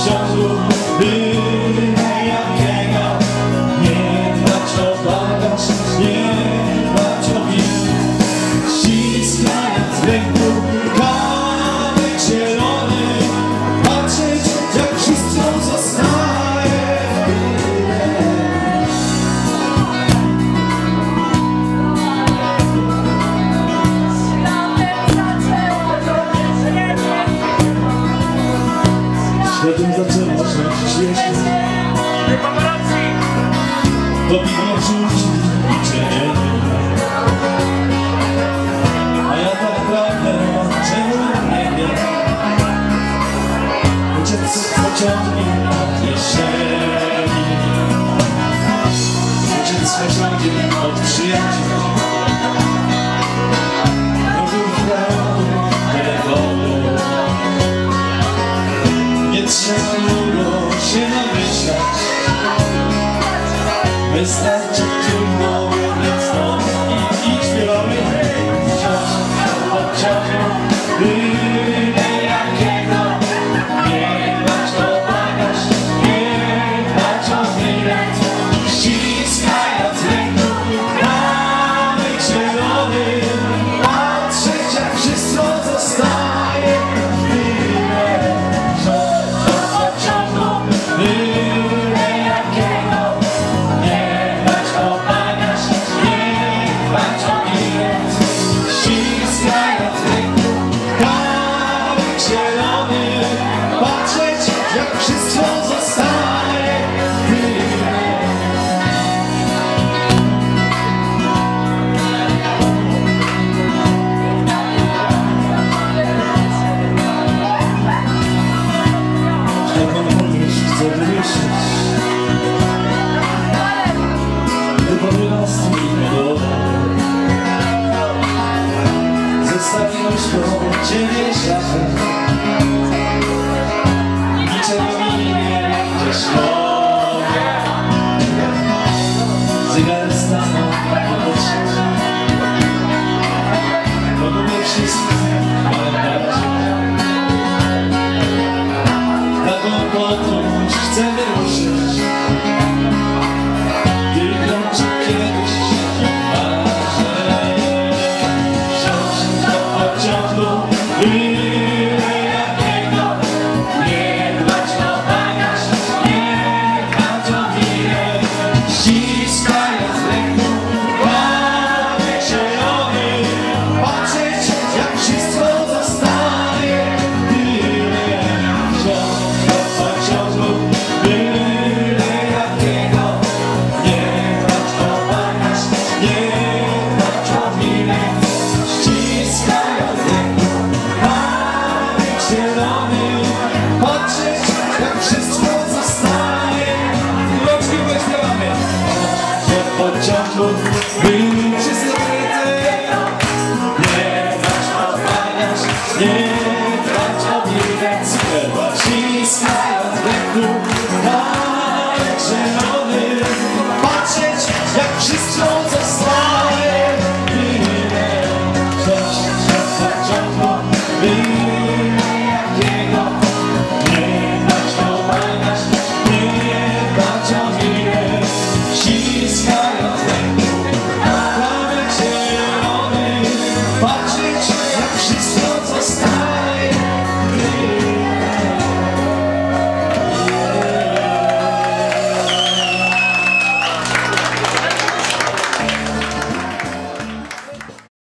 相拥。do piwniczów liczę A ja tak pragnę, czemu nie wiem? Uciec z pociągiem od kieszeni Uciec z pociągiem od przyjaciół Telefonu. Nie Is that 把最坚强 smile oddechu tak zielonym Patrzeć jak wszyscy